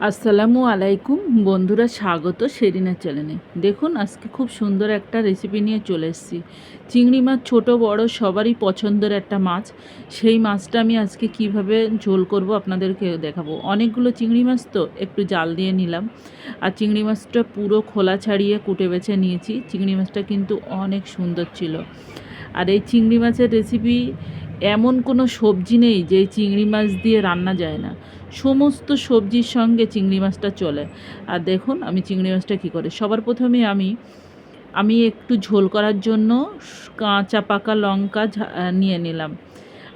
আসসালামু আলাইকুম। বন্ধুরা, স্বাগত সেরিনা চ্যানেলে। দেখুন, আজকে খুব সুন্দর একটা রেসিপি নিয়ে চলে এসেছি। চিংড়ি মাছ ছোট, বড়, সবারই পছন্দের একটা মাছ। সেই মাছটা আমি আজকে কীভাবে ঝোল করব আপনাদেরকে দেখাবো। অনেকগুলো চিংড়ি মাছ তো একটু জাল দিয়ে নিলাম। আর চিংড়ি মাছটা পুরো খোলা ছাড়িয়ে কুটে বেছে নিয়েছি। চিংড়ি মাছটা কিন্তু অনেক সুন্দর ছিল। আর এই চিংড়ি মাছের রেসিপি এমন কোনো সবজি নেই যে চিংড়ি মাছ দিয়ে রান্না যায় না। সমস্ত সবজির সঙ্গে চিংড়ি মাছটা চলে। আর দেখুন, আমি চিংড়ি মাছটা কী করে? সবার প্রথমে আমি আমি একটু ঝোল করার জন্য কাঁচা পাকা লঙ্কা নিয়ে নিলাম।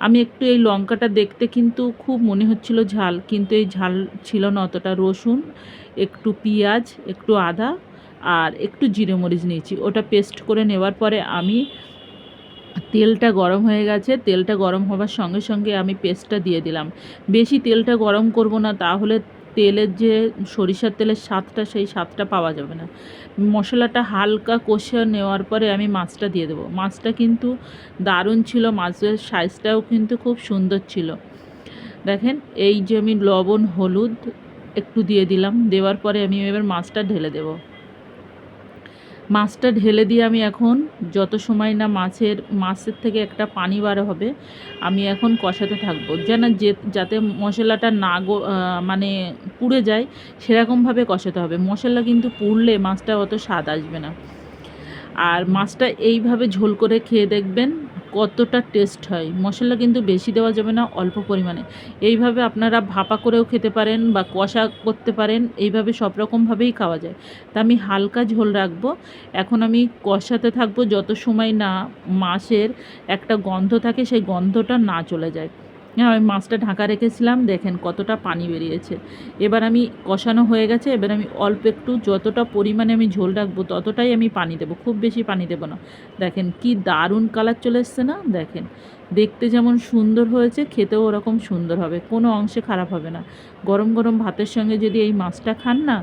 আমি একটু এই লঙ্কাটা দেখতে কিন্তু খুব মনে হচ্ছিল ঝাল, কিন্তু এই ঝাল ছিল না অতটা। রসুন, একটু পেঁয়াজ, একটু আদা আর একটু জিরে মরিচ নিয়েছি। ওটা পেস্ট করে নেওয়ার পরে আমি তেলটা গরম হয়ে গেছে, তেলটা গরম হবার সঙ্গে সঙ্গে আমি পেস্টটা দিয়ে দিলাম। বেশি তেলটা গরম করব না, তাহলে তেলের যে সরিষার তেলের স্বাদটা, সেই স্বাদটা পাওয়া যাবে না। মশলাটা হালকা কষে নেওয়ার পরে আমি মাছটা দিয়ে দেবো। মাছটা কিন্তু দারুণ ছিল, মাছের সাইজটাও কিন্তু খুব সুন্দর ছিল। দেখেন, এই যে আমি লবণ, হলুদ একটু দিয়ে দিলাম, দেওয়ার পরে আমি এবার মাছটা ঢেলে দেবো। মাছটা ঢেলে দিয়ে আমি এখন যত সময় না মাছের মাছের থেকে একটা পানি বার হবে, আমি এখন কষাতে থাকব। যেন যে, যাতে মশলাটা না গো মানে পুড়ে যায়, সেরকমভাবে কষাতে হবে। মশলা কিন্তু পুড়লে মাছটা অত স্বাদ আসবে না। আর মাছটা এইভাবে ঝোল করে খেয়ে দেখবেন কতটা টেস্ট হয়? মশলা কিন্তু বেশি দেওয়া যাবে না, অল্প পরিমাণে। এইভাবে আপনারা ভাপা করেও খেতে পারেন বা কষা করতে পারেন, এইভাবে সব রকমভাবেই খাওয়া যায়। তা আমি হালকা ঝোল রাখব। এখন আমি কষাতে থাকব যত সময় না মাছের একটা গন্ধ থাকে, সেই গন্ধটা না চলে যায়। হ্যাঁ আমি মাছটা ঢাকা রেখেছিলাম, দেখেন কতটা পানি বেরিয়েছে। এবার আমি কষানো হয়ে গেছে, এবার আমি অল্প একটু যতটা পরিমাণে আমি ঝোল রাখব ততটাই আমি পানি দেবো, খুব বেশি পানি দেবো না। দেখেন কি দারুণ কালার চলে এসছে না? দেখেন, দেখতে যেমন সুন্দর হয়েছে, খেতেও ওরকম সুন্দর হবে, কোনো অংশে খারাপ হবে না। গরম গরম ভাতের সঙ্গে যদি এই মাছটা খান না,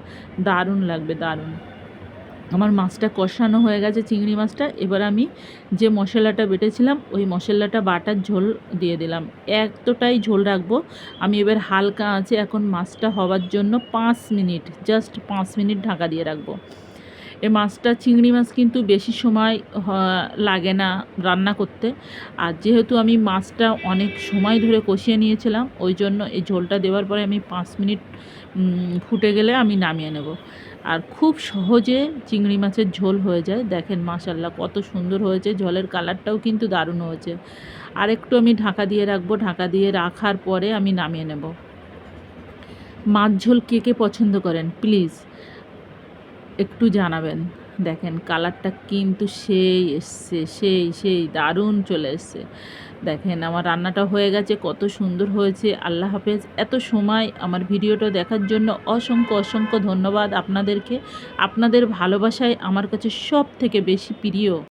দারুণ লাগবে, দারুণ। আমার মাছটা কষানো হয়ে গেছে, চিংড়ি মাছটা। এবার আমি যে মশলাটা বেটেছিলাম, ওই মশলাটা বাটার ঝোল দিয়ে দিলাম। এতটাই ঝোল রাখব। আমি এবার হালকা আছে এখন মাছটা হওয়ার জন্য পাঁচ মিনিট জাস্ট পাঁচ মিনিট ঢাকা দিয়ে রাখব। এই মাছটা, চিংড়ি মাছ কিন্তু বেশি সময় লাগে না রান্না করতে। আর যেহেতু আমি মাছটা অনেক সময় ধরে কষিয়ে নিয়েছিলাম, ওই জন্য এই ঝোলটা দেওয়ার পরে আমি পাঁচ মিনিট ফুটে গেলে আমি নামিয়ে নেব। আর খুব সহজে চিংড়ি মাছের ঝোল হয়ে যায়। দেখেন মাশাল্লাহ কত সুন্দর হয়েছে। ঝোলের কালারটাও কিন্তু দারুণ হয়েছে। আর একটু আমি ঢাকা দিয়ে রাখব। ঢাকা দিয়ে রাখার পরে আমি নামিয়ে নেব। মাছ ঝোল কে কে পছন্দ করেন? প্লিজ। একটু জানাবেন। দেখেন, কালারটা কিন্তু সেই এসছে, সেই সেই, দারুণ চলে এসছে। দেখেন, আমার রান্নাটা হয়ে গেছে, কত সুন্দর হয়েছে। আল্লাহ হাফেজ। এত সময় আমার ভিডিওটা দেখার জন্য অসংখ্য অসংখ্য ধন্যবাদ আপনাদেরকে। আপনাদের ভালোবাসায় আমার কাছে সব থেকে বেশি প্রিয়।